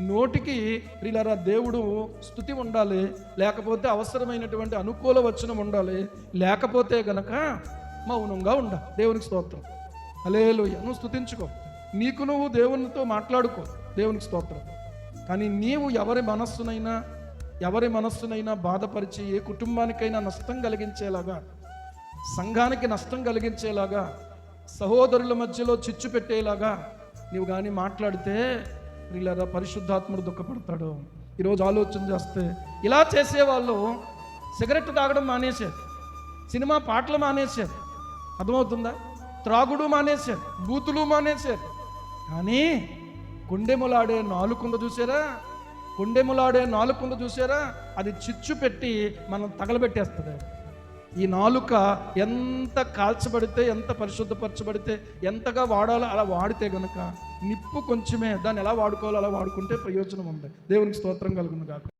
నోటికి ప్రియులారా దేవుడు స్థుతి ఉండాలి లేకపోతే అవసరమైనటువంటి అనుకూల వచనం ఉండాలి లేకపోతే గనక మౌనంగా ఉండ. దేవునికి స్తోత్రం. అలేలుయ్య నువ్వు స్థుతించుకో. నీకు నువ్వు దేవునితో మాట్లాడుకో. దేవునికి స్తోత్రం. కానీ నీవు ఎవరి మనస్సునైనా ఎవరి మనస్సునైనా బాధపరిచి ఏ కుటుంబానికైనా నష్టం కలిగించేలాగా సంఘానికి నష్టం కలిగించేలాగా సహోదరుల మధ్యలో చిచ్చు పెట్టేలాగా నీవు కానీ మాట్లాడితే వీళ్ళరా పరిశుద్ధాత్ముడు దుఃఖపడతాడు. ఈరోజు ఆలోచన చేస్తే ఇలా చేసేవాళ్ళు సిగరెట్ తాగడం మానేశారు. సినిమా పాటలు మానేశారు. అర్థమవుతుందా? త్రాగుడు మానేశారు. బూతులు మానేశారు. కానీ కొండెములాడే నాలుకుంద చూసారా? కొండెములాడే నాలుకుంద చూసారా? అది చిచ్చు పెట్టి మనం తగలబెట్టేస్తుంది. ఈ నాలుక ఎంత కాల్చబడితే ఎంత పరిశుద్ధపరచబడితే ఎంతగా వాడాలో అలా వాడితే గనుక నిప్పు కొంచెమే దాన్ని ఎలా వాడుకోవాలో అలా వాడుకుంటే ప్రయోజనం ఉంది. దేవునికి స్తోత్రం కలుగును కాక